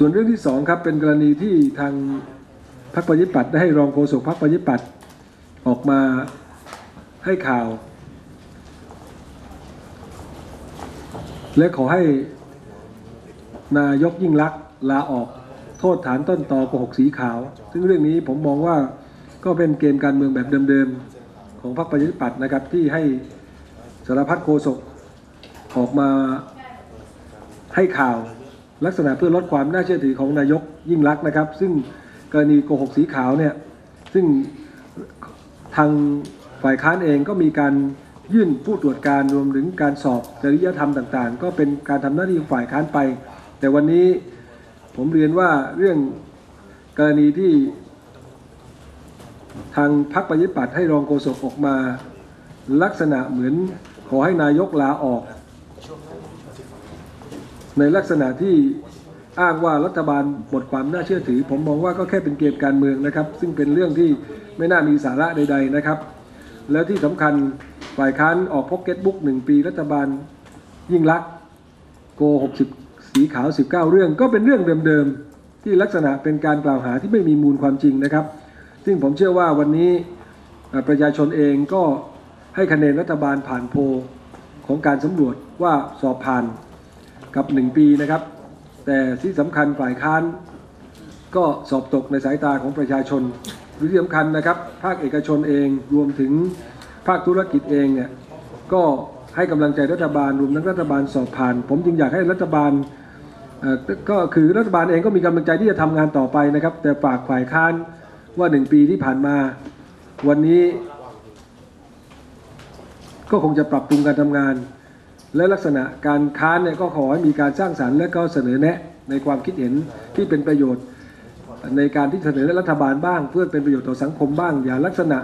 ส่วนเรื่องที่สองครับเป็นกรณีที่ทางพรรคประยิปัตย์ได้ให้รองโฆษกพรรคประยิปัตย์ออกมาให้ข่าว และขอให้นายกยิ่งลักษณ์ลาออกโทษฐานต้นตอโกหกสีขาว ซึ่งเรื่องนี้ผมมองว่าก็เป็นเกมการเมืองแบบเดิมๆ ของพรรคประชาธิปัตย์นะครับที่ให้สารพัดโฆษกออกมาให้ข่าว ลักษณะเพื่อลดความน่าเชื่อถือของนายกยิ่งลักษณ์นะครับ ซึ่งกรณีโกหกสีขาวเนี่ยซึ่งทางฝ่ายค้านเองก็มีการยื่นผู้ตรวจการรวมถึงการสอบจริยธรรมต่างๆ ก็เป็นการทำหน้าที่ของฝ่ายค้านไป แต่วันนี้ผมเรียนว่าเรื่องกรณีที่ ทางพรรคประชาธิปัตย์ให้รองโฆษกออกมา ลักษณะเหมือนขอให้นายกลาออก ในลักษณะที่อ้างว่ารัฐบาลหมดความน่าเชื่อถือ ผมมองว่าก็แค่เป็นเกมการเมืองนะครับ ซึ่งเป็นเรื่องที่ไม่น่ามีสาระใด ๆนะครับ แล้วที่สำคัญฝ่ายค้านออกพ็อกเก็ตบุ๊กหนึ่งปี รัฐบาลยิ่งลักษณ์โกหกสิบสีขาว 19 เรื่อง ก็เป็นเรื่องเดิมๆ ที่ลักษณะเป็นการกล่าวหาที่ไม่มีมูลความจริงนะครับ ซึ่งผมเชื่อว่าวันนี้ประชาชนเองก็ให้คะแนนรัฐบาลผ่านโพลของการสำรวจว่าสอบผ่าน กับ 1 ปีนะครับ แต่ที่สำคัญฝ่ายค้านก็สอบตกในสายตาของประชาชนหรือที่สำคัญนะครับ ภาคเอกชนเองรวมถึงภาคธุรกิจเองเนี่ยก็ให้กำลังใจรัฐบาลรวมทั้งรัฐบาลสอบผ่าน ผมจึงอยากให้รัฐบาลก็คือรัฐบาลเองก็มีกำลังใจที่จะทำงานต่อไปนะครับ แต่ฝากฝ่ายค้านว่าหนึ่งปีที่ผ่านมา วันนี้ ก็คงจะปรับปรุงการทำงาน และลักษณะการค้านเนี่ยก็ขอให้มีการสร้างสรรค์และก็เสนอแนะในความคิดเห็นที่เป็นประโยชน์ ในการที่เสนอรัฐบาลบ้าง เพื่อเป็นประโยชน์ต่อสังคมบ้าง อย่าลักษณะ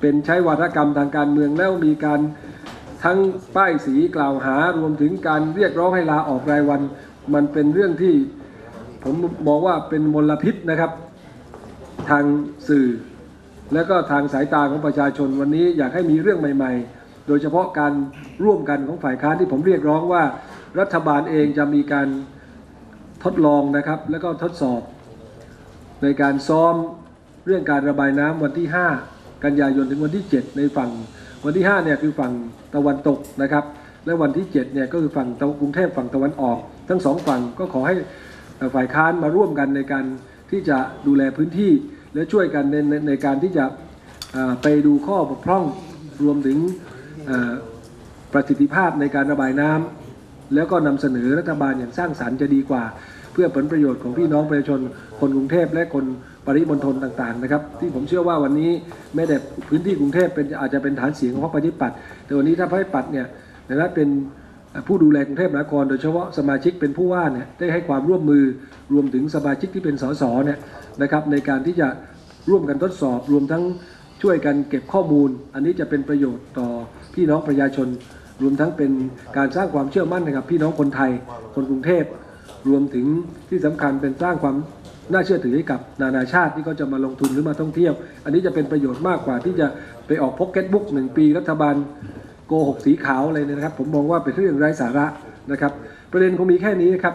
เป็นใช้วาทกรรมทางการเมืองแล้วมีการทั้งป้ายสีกล่าวหารวมถึงการเรียกร้องให้ลาออกรายวัน มันเป็นเรื่องที่ผมมองว่าเป็นมลพิษนะครับ ทางสื่อ และก็ทางสายตาของประชาชนวันนี้อยากให้มีเรื่องใหม่ ๆ โดยเฉพาะการร่วมกันของฝ่ายค้านที่ผมเรียกร้องว่ารัฐบาลเองจะมีการทดลองนะครับ แล้วก็ทดสอบ ในการซ้อมเรื่องการระบายน้ำวันที่ 5 กันยายนถึงวันที่ 7 ในฝั่งวันที่5เนี่ยคือฝั่งตะวันตกนะครับ และวันที่7เนี่ยก็คือฝั่งกรุงเทพฝั่งตะวันออก ทั้งสองฝั่งก็ขอให้ฝ่ายค้านมาร่วมกันในการที่จะดูแลพื้นที่ และช่วยกันในในในการที่จะไปดูข้อบกพร่องรวมถึง ประสิทธิภาพในการระบายน้ำแล้วก็นำเสนอรัฐบาลอย่างสร้างสรรค์จะดีกว่า เพื่อผลประโยชน์ของพี่น้องประชาชน คนกรุงเทพและคนปริมณฑลต่างๆนะครับ ที่ผมเชื่อว่าวันนี้แม้แต่พื้นที่กรุงเทพเป็นอาจจะเป็นฐานเสียงของพรรคประชาธิปัตย์แต่วันนี้ถ้าพรรคประชาธิปัตย์เนี่ยในฐานะเป็นผู้ดูแลกรุงเทพมหานครโดยเฉพาะสมาชิกเป็นผู้ว่าเนี่ยได้ให้ความร่วมมือรวมถึงสมาชิกที่เป็นสสเนี่ยนะครับในการที่จะร่วมกันทดสอบรวมทั้ง ช่วยกันเก็บข้อมูล อันนี้จะเป็นประโยชน์ต่อพี่น้องประชาชน รวมทั้งเป็นการสร้างความเชื่อมั่นให้กับพี่น้องคนไทย คนกรุงเทพ รวมถึงที่สำคัญเป็นสร้างความน่าเชื่อถือให้กับนานาชาติที่เขาจะมาลงทุนหรือมาท่องเที่ยว อันนี้จะเป็นประโยชน์มากกว่าที่จะไปออกพ็อกเก็ตบุ๊กหนึ่งปีรัฐบาลโกหกสีขาวอะไรเนี่ยนะครับ ผมมองว่าเป็นเรื่องไร้สาระนะครับ ประเด็นคงมีแค่นี้นะครับ